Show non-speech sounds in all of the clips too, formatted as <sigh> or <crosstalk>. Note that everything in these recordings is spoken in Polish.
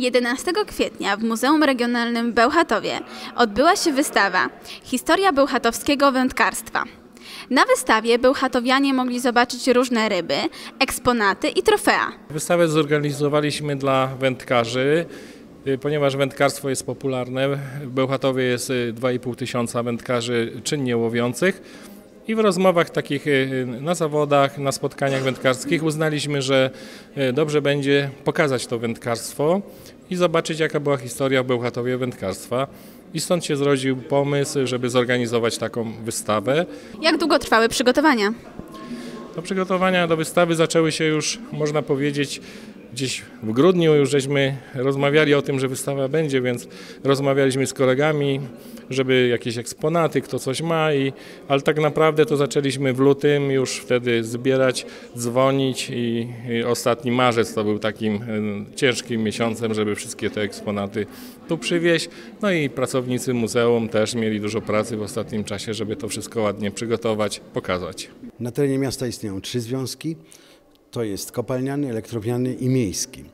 11 kwietnia w Muzeum Regionalnym w Bełchatowie odbyła się wystawa Historia bełchatowskiego wędkarstwa. Na wystawie bełchatowianie mogli zobaczyć różne ryby, eksponaty i trofea. Wystawę zorganizowaliśmy dla wędkarzy, y, ponieważ wędkarstwo jest popularne. W Bełchatowie jest y, 2,5 tysiąca wędkarzy czynnie łowiących. I w rozmowach takich y, na zawodach, na spotkaniach wędkarskich uznaliśmy, że y, dobrze będzie pokazać to wędkarstwo i zobaczyć jaka była historia w Bełchatowie wędkarstwa. I stąd się zrodził pomysł, żeby zorganizować taką wystawę. Jak długo trwały przygotowania? No, przygotowania do wystawy zaczęły się już, można powiedzieć, gdzieś w grudniu już żeśmy rozmawiali o tym, że wystawa będzie, więc rozmawialiśmy z kolegami, żeby jakieś eksponaty, kto coś ma, i, ale tak naprawdę to zaczęliśmy w lutym już wtedy zbierać, dzwonić i, i ostatni marzec to był takim y, ciężkim miesiącem, żeby wszystkie te eksponaty tu przywieźć. No i pracownicy muzeum też mieli dużo pracy w ostatnim czasie, żeby to wszystko ładnie przygotować, pokazać. Na terenie miasta istnieją trzy związki. To jest kopalniany, elektrowniany i miejski.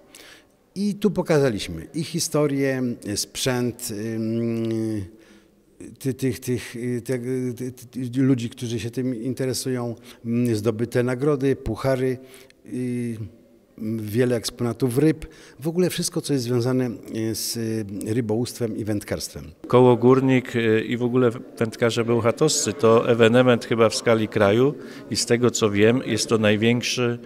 I tu pokazaliśmy i historię, sprzęt ym, ty, tych, tych, y, te, ty, ty, ludzi, którzy się tym interesują, ym, zdobyte nagrody, puchary, y, wiele eksponatów ryb, w ogóle wszystko, co jest związane y, z rybołówstwem i wędkarstwem. Koło Górnik y, i w ogóle wędkarze bełchatowscy to ewenement chyba w skali kraju i z tego co wiem jest to największy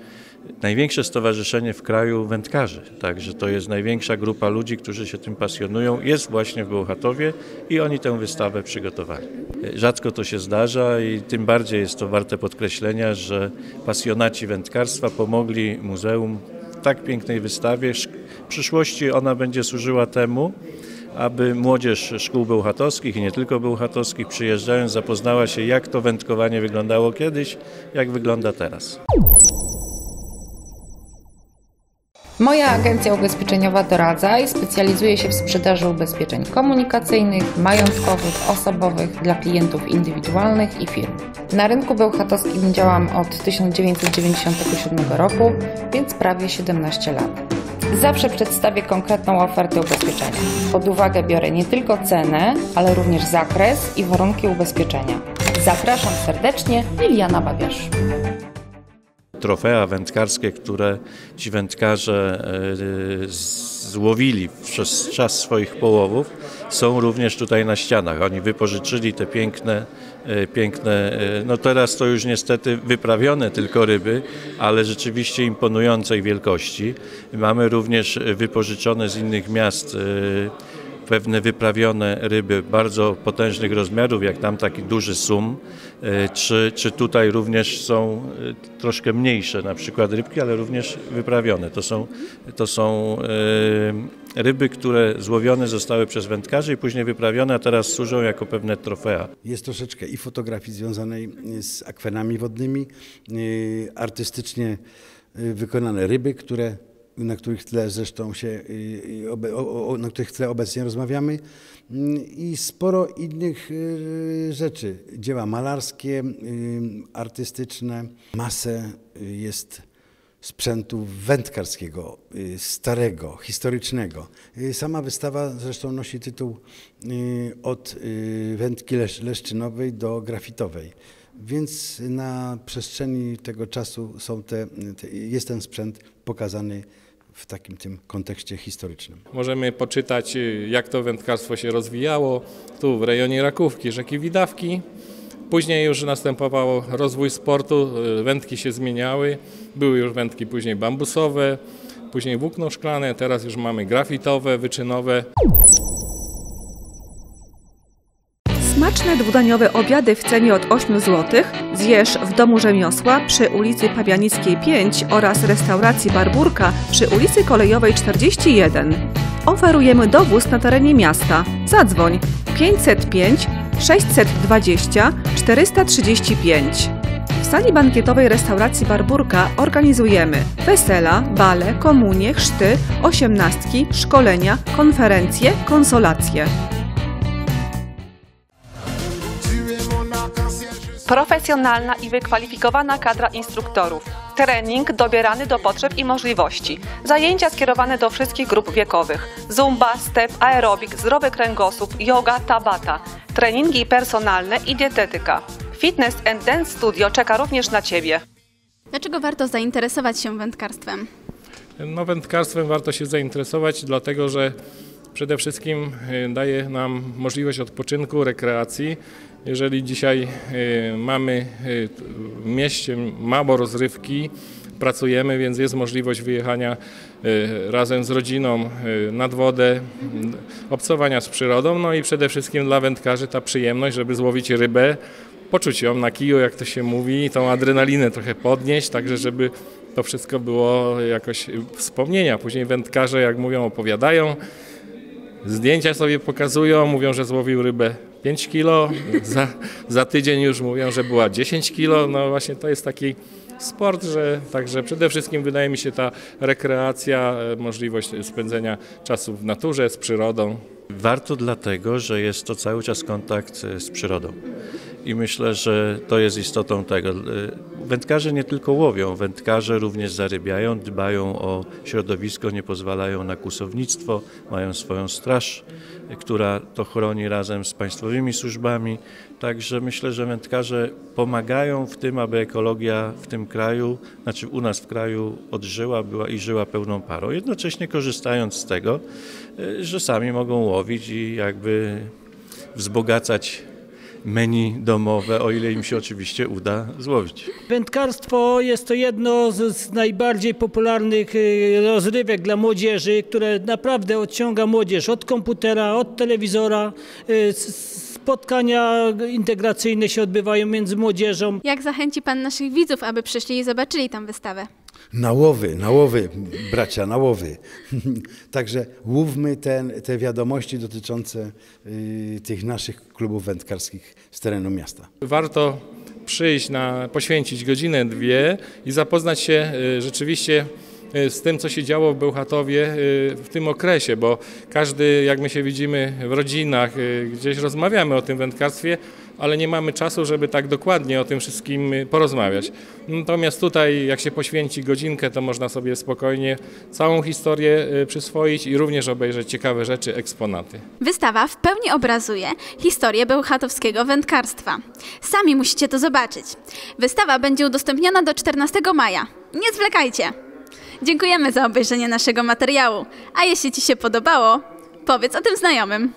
największe stowarzyszenie w kraju wędkarzy. Także to jest największa grupa ludzi, którzy się tym pasjonują. Jest właśnie w Bełchatowie i oni tę wystawę przygotowali. Rzadko to się zdarza i tym bardziej jest to warte podkreślenia, że pasjonaci wędkarstwa pomogli muzeum w tak pięknej wystawie. W przyszłości ona będzie służyła temu, aby młodzież szkół bełchatowskich i nie tylko bełchatowskich przyjeżdżając zapoznała się jak to wędkowanie wyglądało kiedyś, jak wygląda teraz. Moja agencja ubezpieczeniowa doradza i specjalizuje się w sprzedaży ubezpieczeń komunikacyjnych, majątkowych, osobowych dla klientów indywidualnych i firm. Na rynku bełchatowskim działam od 1997 roku, więc prawie 17 lat. Zawsze przedstawię konkretną ofertę ubezpieczenia. Pod uwagę biorę nie tylko cenę, ale również zakres i warunki ubezpieczenia. Zapraszam serdecznie, Liliana Babiarz trofea wędkarskie, które ci wędkarze e, złowili przez czas swoich połowów, są również tutaj na ścianach. Oni wypożyczyli te piękne, e, piękne, e, no teraz to już niestety wyprawione tylko ryby, ale rzeczywiście imponującej wielkości. Mamy również wypożyczone z innych miast pewne wyprawione ryby bardzo potężnych rozmiarów, jak tam taki duży sum, e, czy, czy tutaj również są e, troszkę mniejsze na przykład rybki, ale również wyprawione. To są, to są e, ryby, które złowione zostały przez wędkarzy i później wyprawione, a teraz służą jako pewne trofea. Jest troszeczkę i fotografii związanej z akwenami wodnymi, artystycznie wykonane ryby, które na których tle zresztą się, y, y, na których tle obecnie rozmawiamy mm, i sporo innych y, rzeczy. Dzieła malarskie, artystyczne, masę jest sprzętu wędkarskiego, starego, historycznego. Sama wystawa zresztą nosi tytuł od wędki leszczynowej do grafitowej. Więc na przestrzeni tego czasu są te, jest ten sprzęt pokazany w takim tym kontekście historycznym. Możemy poczytać, y, jak to wędkarstwo się rozwijało tu w rejonie Rakówki, rzeki Widawki. Później już następował rozwój sportu, y, wędki się zmieniały, były już wędki później bambusowe, później włókno szklane, teraz już mamy grafitowe, wyczynowe. Smaczne dwudaniowe obiady w cenie od 8 zł zjesz w Domu Rzemiosła przy ulicy Pawianickiej 5 oraz restauracji Barburka przy ulicy Kolejowej 41. Oferujemy dowóz na terenie miasta. Zadzwoń 505 620 435. W sali bankietowej restauracji Barburka organizujemy wesela, bale, komunie, chrzty, osiemnastki, szkolenia, konferencje, konsolacje. Profesjonalna i wykwalifikowana kadra instruktorów, Trening dobierany do potrzeb i możliwości. Zajęcia skierowane do wszystkich grup wiekowych. Zumba, step, aerobik, zdrowy kręgosłup, yoga, tabata. Treningi personalne i dietetyka. Fitness and Dance Studio czeka również na Ciebie. Dlaczego warto zainteresować się wędkarstwem? No, wędkarstwem warto się zainteresować, dlatego że przede wszystkim y, daje nam możliwość odpoczynku, rekreacji. Jeżeli dzisiaj y, mamy y, w mieście mało rozrywki, pracujemy, więc jest możliwość wyjechania razem z rodziną nad wodę, obcowania z przyrodą, no i przede wszystkim dla wędkarzy ta przyjemność, żeby złowić rybę, poczuć ją na kiju, jak to się mówi, tą adrenalinę trochę podnieść, także żeby to wszystko było jakoś wspomnienia. Później wędkarze, jak mówią, opowiadają, zdjęcia sobie pokazują, mówią, że złowił rybę 5 kilo, za, za tydzień już mówią, że była 10 kilo. No właśnie to jest taki sport, że także przede wszystkim wydaje mi się ta rekreacja, możliwość spędzenia czasu w naturze, z przyrodą. Warto dlatego, że jest to cały czas kontakt z przyrodą. I myślę, że to jest istotą tego. Wędkarze nie tylko łowią, wędkarze również zarybiają, dbają o środowisko, nie pozwalają na kusownictwo, mają swoją straż, która to chroni razem z państwowymi służbami. Także myślę, że wędkarze pomagają w tym, aby ekologia w tym kraju, znaczy u nas w kraju odżyła była i żyła pełną parą, jednocześnie korzystając z tego, że sami mogą łowić i jakby wzbogacać menu domowe, o ile im się oczywiście uda złowić. Wędkarstwo jest to jedno z, z najbardziej popularnych y, rozrywek dla młodzieży, które naprawdę odciąga młodzież od komputera, od telewizora. Y, spotkania integracyjne się odbywają między młodzieżą. Jak zachęci Pan naszych widzów, aby przyszli i zobaczyli tę wystawę? Na łowy, na łowy, bracia, na łowy. <laughs> Także łówmy te, te wiadomości dotyczące y, tych naszych klubów wędkarskich z terenu miasta. Warto przyjść, na, poświęcić godzinę, dwie i zapoznać się y, rzeczywiście y, z tym, co się działo w Bełchatowie y, w tym okresie, bo każdy, jak my się widzimy w rodzinach, y, gdzieś rozmawiamy o tym wędkarstwie, ale nie mamy czasu, żeby tak dokładnie o tym wszystkim porozmawiać. Natomiast tutaj, jak się poświęci godzinkę, to można sobie spokojnie całą historię przyswoić i również obejrzeć ciekawe rzeczy, eksponaty. Wystawa w pełni obrazuje historię bełchatowskiego wędkarstwa. Sami musicie to zobaczyć. Wystawa będzie udostępniona do 14 maja. Nie zwlekajcie! Dziękujemy za obejrzenie naszego materiału. A jeśli Ci się podobało, powiedz o tym znajomym.